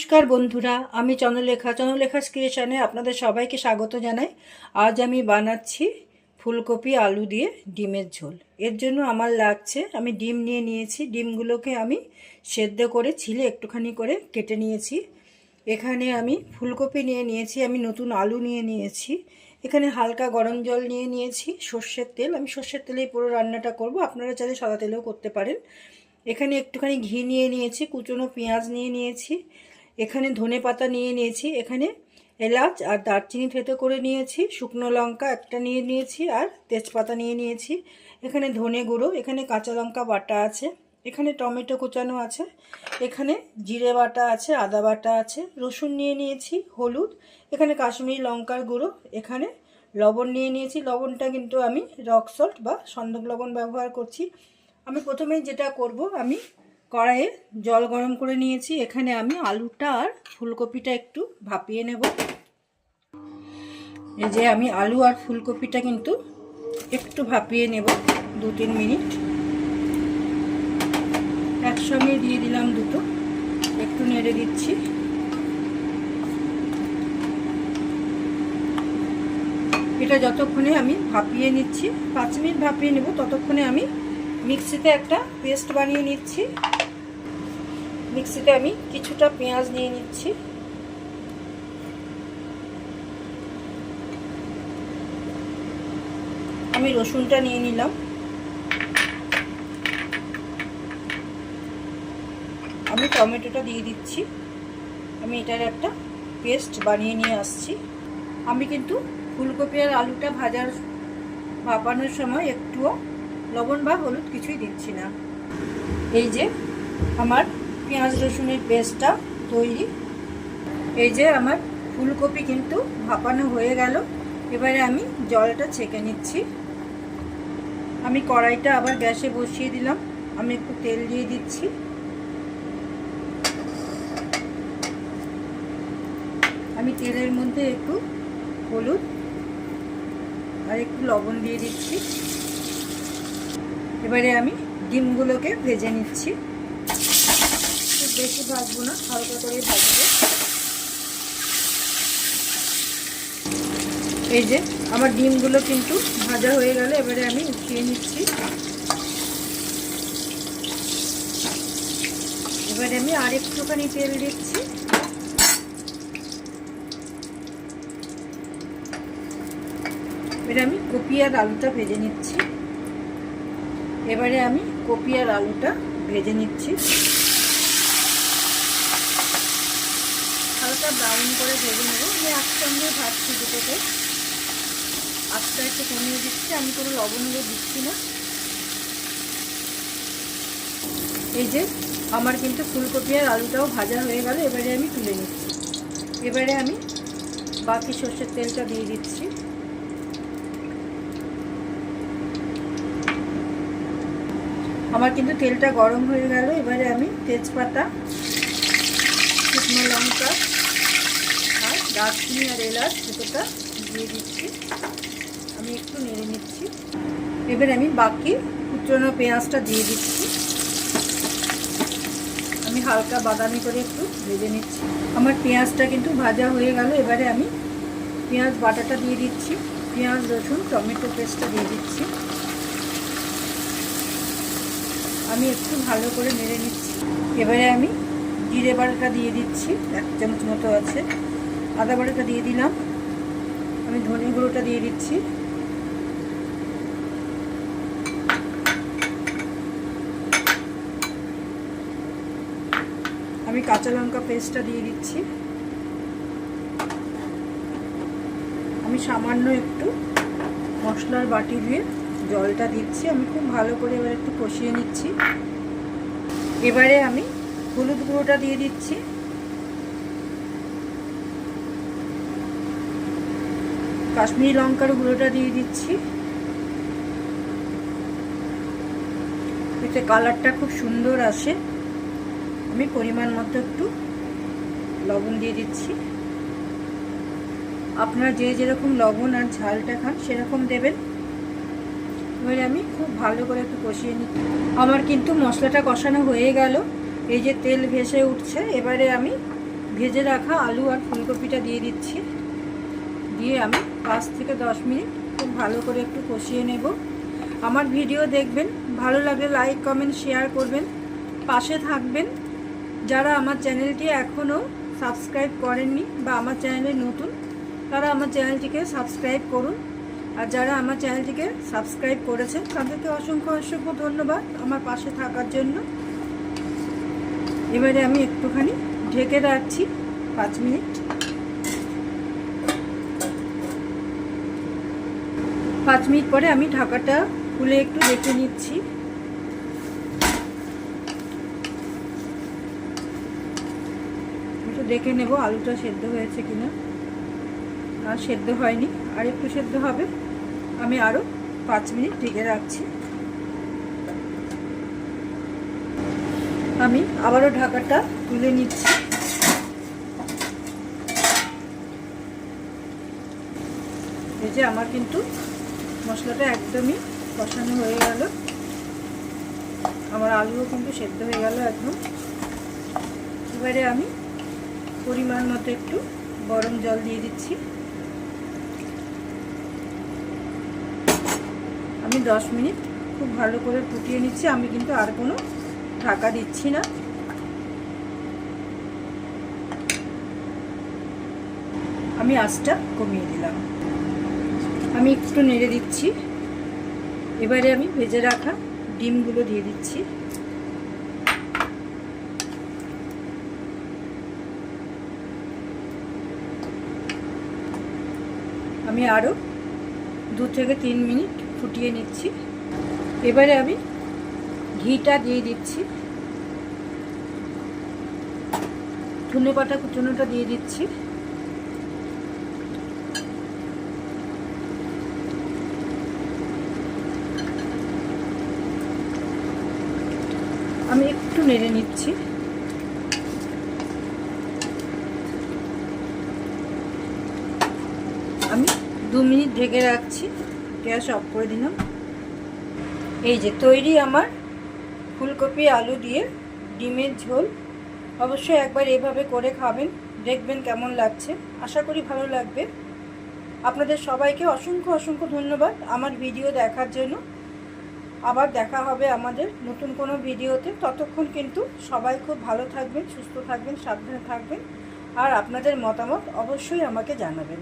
নমস্কার বন্ধুরা, আমি চন্দ্রলেখা। চন্দ্রলেখা ক্রিয়েশনে আপনাদের সবাইকে স্বাগত জানাই। আজ আমি বানাচ্ছি ফুলকপি, আলু দিয়ে ডিমের ঝোল। এর জন্য আমার লাগছে, আমি ডিম নিয়ে নিয়েছি। ডিমগুলোকে আমি সেদ্ধ করে ছিলে একটুখানি করে কেটে নিয়েছি। এখানে আমি ফুলকপি নিয়ে নিয়েছি, আমি নতুন আলু নিয়ে নিয়েছি। এখানে হালকা গরম জল নিয়ে নিয়েছি, সর্ষের তেল। আমি সর্ষের তেলেই পুরো রান্নাটা করব, আপনারা চাইলে সাদা তেলেও করতে পারেন। এখানে একটুখানি ঘি নিয়ে নিয়েছি, কুচনো পেঁয়াজ নিয়ে নিয়েছি। এখানে ধনে পাতা নিয়ে নিয়েছি, এখানে এলাচ আর দারচিনি থেতো করে নিয়েছি, শুকনো লঙ্কা একটা নিয়ে নিয়েছি আর তেজপাতা নিয়ে নিয়েছি, এখানে ধনে গুঁড়ো, এখানে কাঁচা লঙ্কা বাটা আছে, এখানে টমেটো কুচানো আছে, এখানে জিরে বাটা আছে, আদা বাটা আছে, রসুন নিয়ে নিয়েছি, হলুদ, এখানে কাশ্মীরি লঙ্কার গুঁড়ো, এখানে লবণ নিয়ে নিয়েছি, লবণটা কিন্তু আমি রক সল্ট বা সন্দক লবণ ব্যবহার করছি। আমি প্রথমেই যেটা করব, আমি কড়াইয়ে জল গরম করে নিয়েছি। এখানে আমি আলুটা আর ফুলকপিটা একটু ভাপিয়ে নেব। এই যে আমি আলু আর ফুলকপিটা কিন্তু একটু ভাপিয়ে নেব দু তিন মিনিট। একসঙ্গে দিয়ে দিলাম দুটো। একটু নেড়ে দিচ্ছি। এটা যতক্ষণে আমি ভাপিয়ে নিচ্ছি, পাঁচ মিনিট ভাপিয়ে নেব, ততক্ষণে আমি মিক্সিতে একটা পেস্ট বানিয়ে নিচ্ছি। মিক্সিতে আমি কিছুটা পেঁয়াজ নিয়ে নিচ্ছি। আমি রসুনটা নিয়ে নিলাম। আমি টমেটোটা দিয়ে দিচ্ছি। আমি এটার একটা পেস্ট বানিয়ে নিয়ে আসছি। আমি কিন্তু ফুলকপি আর আলুটা ভাজার, ভাপানোর সময় একটুও লবণ বা হলুদ কিছুই দিচ্ছি না। এই যে আমার পেঁয়াজ রসুনের পেস্টটা তৈরি। এই যে আমার ফুলকপি কিন্তু ভাপানো হয়ে গেল। এবারে আমি জলটা ছেঁকে নিচ্ছি। আমি কড়াইটা আবার গ্যাসে বসিয়ে দিলাম। আমি একটু তেল দিয়ে দিচ্ছি। আমি তেলের মধ্যে একটু হলুদ আর একটু লবণ দিয়ে দিচ্ছি। এবারে আমি ডিমগুলোকে ভেজে নিচ্ছি। খুব বেশি ভাজবো না, হালকা করে ভাজবো। এই যে, আমার ডিমগুলো কিন্তু ভাজা হয়ে গেল, এবারে আমি উঠিয়ে নিচ্ছি। এবারে আমি আর একটুখানি তেল দিচ্ছি। এবারে আমি কপি আর আলুটা ভেজে নিচ্ছি। এবারে আমি কপি আর আলুটা ভেজে নিচ্ছি। হালকা ব্রাউন করে ভেজে নেব। আমি একসঙ্গে ভাজছি দুটোকে। আস্তে একটু কমিয়ে দিচ্ছি, আমি কোনো লবণগুলো দিচ্ছি না। এই যে, আমার কিন্তু ফুলকপি আর আলুটাও ভাজা হয়ে গেল, এবারে আমি তুলে নিচ্ছি। এবারে আমি বাকি সর্ষের তেলটা দিয়ে দিচ্ছি। আমার কিন্তু তেলটা গরম হয়ে গেল, এবারে আমি তেজপাতা, শুকনো লঙ্কা দারচিনি আর এলাচ দুটোটা দিয়ে দিচ্ছি। আমি একটু নেড়ে নিচ্ছি। এবারে আমি বাকি কুচনো পেঁয়াজটা দিয়ে দিচ্ছি। আমি হালকা বাদামি করে একটু ভেজে নিচ্ছি। আমার পেঁয়াজটা কিন্তু ভাজা হয়ে গেল, এবারে আমি পেঁয়াজ বাটাটা দিয়ে দিচ্ছি। পেঁয়াজ, রসুন, টমেটো পেস্টটা দিয়ে দিচ্ছি। আমি একটু ভালো করে নেড়ে নিচ্ছি। এবারে আমি জিরে বাটাটা দিয়ে দিচ্ছি, এক চামচ মতো আছে। আদা বাটাটা দিয়ে দিলাম। আমি ধনে গুঁড়োটা দিয়ে দিচ্ছি। আমি কাঁচা লঙ্কা পেস্টটা দিয়ে দিচ্ছি। আমি সামান্য একটু মশলার বাটি দিয়ে জলটা দিচ্ছি। আমি খুব ভালো করে এবার একটু কষিয়ে নিচ্ছি। এবারে আমি হলুদ গুঁড়োটা দিয়ে দিচ্ছি। কাশ্মীরি লঙ্কার গুঁড়োটা দিয়ে দিচ্ছি। এতে কালারটা খুব সুন্দর আসে। আমি পরিমাণ মতো একটু লবণ দিয়ে দিচ্ছি। আপনারা যে যেরকম লবণ আর ঝালটা খান সেরকম দেবেন। এবারে আমি খুব ভালো করে একটু কষিয়ে নিই আমার কিন্তু মশলাটা কষানো হয়ে গেল। এই যে তেল ভেসে উঠছে, এবারে আমি ভেজে রাখা আলু আর ফুলকপিটা দিয়ে দিচ্ছি। দিয়ে আমি পাঁচ থেকে দশ মিনিট খুব ভালো করে একটু কষিয়ে নেব। আমার ভিডিও দেখবেন, ভালো লাগলে লাইক, কমেন্ট, শেয়ার করবেন। পাশে থাকবেন। যারা আমার চ্যানেলটি এখনও সাবস্ক্রাইব করেননি বা আমার চ্যানেলে নতুন, তারা আমার চ্যানেলটিকে সাবস্ক্রাইব করুন। আর যারা আমার চ্যানেলটিকে সাবস্ক্রাইব করেছেন, তাদেরকে অসংখ্য অসংখ্য ধন্যবাদ আমার পাশে থাকার জন্য। এবারে আমি একটুখানি ঢেকে রাখছি পাঁচ মিনিট। পাঁচ মিনিট পরে আমি ঢাকাটা খুলে একটু দেখে নিচ্ছি। একটু দেখে নেব আলুটা সেদ্ধ হয়েছে কিনা। আর সেদ্ধ হয়নি, আর একটু সেদ্ধ হবে। আমি আরও পাঁচ মিনিট ঢেকে রাখছি। আমি আবারও ঢাকাটা তুলে নিচ্ছি। এই যে আমার কিন্তু মশলাটা একদমই কষানো হয়ে গেল। আমার আলুও কিন্তু সেদ্ধ হয়ে গেল একদম। এবারে আমি পরিমাণ মতো একটু গরম জল দিয়ে দিচ্ছি। আমি দশ মিনিট খুব ভালো করে ফুটিয়ে নিচ্ছি। আমি কিন্তু আর কোনো ঢাকা দিচ্ছি না। আমি আঁচটা কমিয়ে দিলাম। আমি একটু নেড়ে দিচ্ছি। এবারে আমি ভেজে রাখা ডিমগুলো দিয়ে দিচ্ছি। আমি আরও দু থেকে তিন মিনিট ফুটিয়ে নিচ্ছি। এবারে আমি ঘিটা দিয়ে দিচ্ছি। ধনে পাতা কুচনোটা দিয়ে দিচ্ছি আমি একটু নেড়ে নিচ্ছি। আমি দু মিনিট ঢেকে রাখছি, গ্যাস অফ করে দিলাম। এই যে তৈরি আমার ফুলকপি, আলু দিয়ে ডিমের ঝোল। অবশ্যই একবার এভাবে করে খাবেন, দেখবেন কেমন লাগছে। আশা করি ভালো লাগবে। আপনাদের সবাইকে অসংখ্য অসংখ্য ধন্যবাদ আমার ভিডিও দেখার জন্য। আবার দেখা হবে আমাদের নতুন কোনো ভিডিওতে। ততক্ষণ কিন্তু সবাই খুব ভালো থাকবেন, সুস্থ থাকবেন, সাবধানে থাকবেন। আর আপনাদের মতামত অবশ্যই আমাকে জানাবেন।